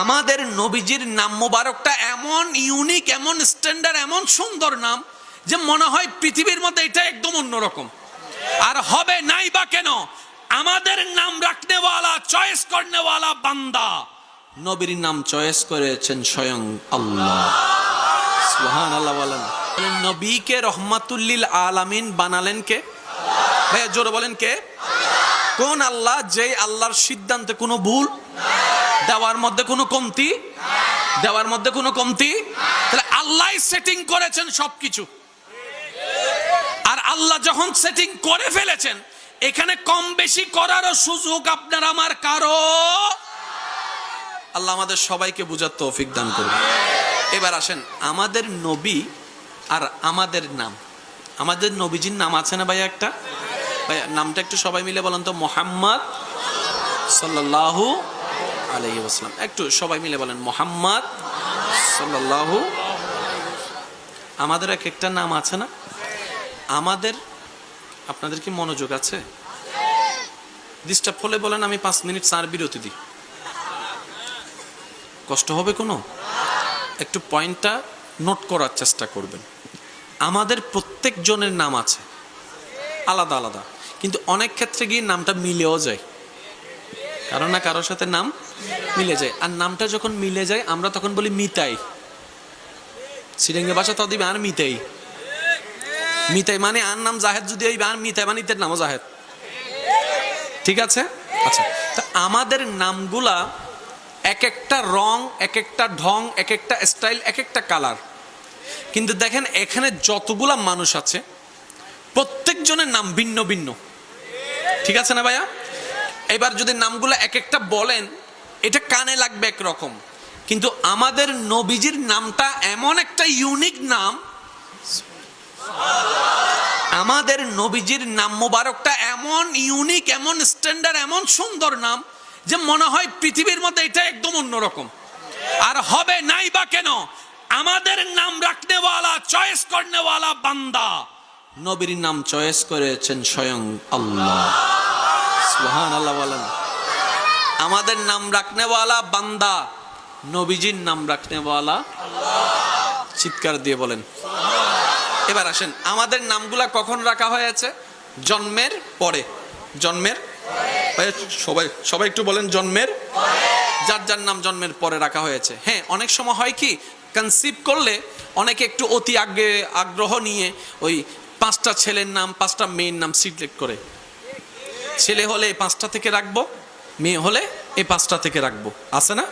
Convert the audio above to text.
আমাদের নবীজির নাম মোবারকটা এমন ইউনিক এমন স্ট্যান্ডার্ড এমন সুন্দর নাম যে মনে হয় পৃথিবীর মধ্যে এটা একদম অন্যরকম। আর হবে নাই বা কেন? আমাদের নাম রাখনেওয়ালা চয়েস করনেওয়ালা বান্দা। নবীর নাম চয়েস করেছেন স্বয়ং আল্লাহ। আল্লাহ বলেন। নবীকে রহমাতুল্লিল আলামিন বানালেন কে? ভাইয়া, জোরে বলেন কে? কোন আল্লাহ যে আল্লাহর সিদ্ধান্তে কোনো ভুল? দেওয়ার মধ্যে কোনো কমতি? দেওয়ার মধ্যে কোনো কমতি? তাহলে আল্লাহ সেটিং করেছেন সবকিছু। আর আল্লাহ যখন সেটিং করে ফেলেছেন, এখানে কম বেশি করারও সুযোগ আপনার আমার কারও। আল্লাহ আমাদের সবাইকে বুঝার তৌফিক দান করবে এবার আসেন, আমাদের নবী আর আমাদের নাম। আমাদের নবীজির নাম আছে না ভাই একটা? ভাই নামটা একটু সবাই মিলে বলেন তো, মোহাম্মদ সাল্লাল্লাহু আলাইহি ওয়াসাল্লাম। একটু সবাই মিলে বলেন, মোহাম্মদ সাল্লাল্লাহু আমাদের এক একটা নাম আছে না? আমাদের, আপনাদের কি মনোযোগ আছে? ডিস্টার্ব হলে বলেন, আমি পাঁচ মিনিট চার বিরতি দিই। কষ্ট হবে কোনো? একটু পয়েন্টটা নোট করার চেষ্টা করবেন। আমাদের প্রত্যেক জনের নাম আছে। আলাদা আলাদা। কিন্তু অনেক ক্ষেত্রে গিয়ে নামটা মিলেও যায়। কারও না কারোর সাথে নাম মিলে যায়। আর নামটা যখন মিলে যায়, আমরা তখন বলি মিতাই। সিরিঙ্গে ভাষা তো দিবে, আর মিতাই। মিতাই মানে আর নাম জাহেদ যদি ওই আর মিতাই মানে ইতের নামও জাহেদ। ঠিক আছে? আচ্ছা তা আমাদের নামগুলা এক একটা রং, এক একটা ঢং, এক একটা স্টাইল, এক একটা কালার। কিন্তু দেখেন, এখানে যতগুলা মানুষ আছে, প্রত্যেকজনের নাম ভিন্ন ভিন্ন। ঠিক আছে না ভাইয়া? এবার যদি নামগুলো এক একটা বলেন, এটা কানে লাগবে একরকম। কিন্তু আমাদের নবীজির নামটা এমন একটা ইউনিক নাম, আমাদের নবীজির নাম মোবারকটা এমন ইউনিক এমন স্ট্যান্ডার্ড এমন সুন্দর নাম যে মনে হয় পৃথিবীর মধ্যে এটা একদম অন্যরকম। আর হবে নাই বা কেন, আমাদের নাম রাখনেওয়ালা চয়েস করনেওয়ালা বান্দা। নবীর নাম চয়েস করেছেন স্বয়ং আল্লাহ। আমাদের নাম রাখনেওয়ালা বান্দা, নবীজির নাম রাখনেওয়ালা চিৎকার দিয়ে বলেন। এবার আসেন, আমাদের নামগুলা কখন রাখা হয়েছে? জন্মের পরে। জন্মের? সবাই সবাই একটু বলেন, জন্মের? যার যার নাম জন্মের পরে রাখা হয়েছে। হ্যাঁ অনেক সময় হয় কি কনসিভ করলে অনেকে একটু অতি আগে, আগ্রহ নিয়ে ওই পাঁচটা ছেলের নাম, পাঁচটা মেয়ের নাম সিলেক্ট করে। ছেলে হলে এই পাঁচটা থেকে রাখব মেয়ে হলে এই পাঁচটা থেকে রাখব। আছে না?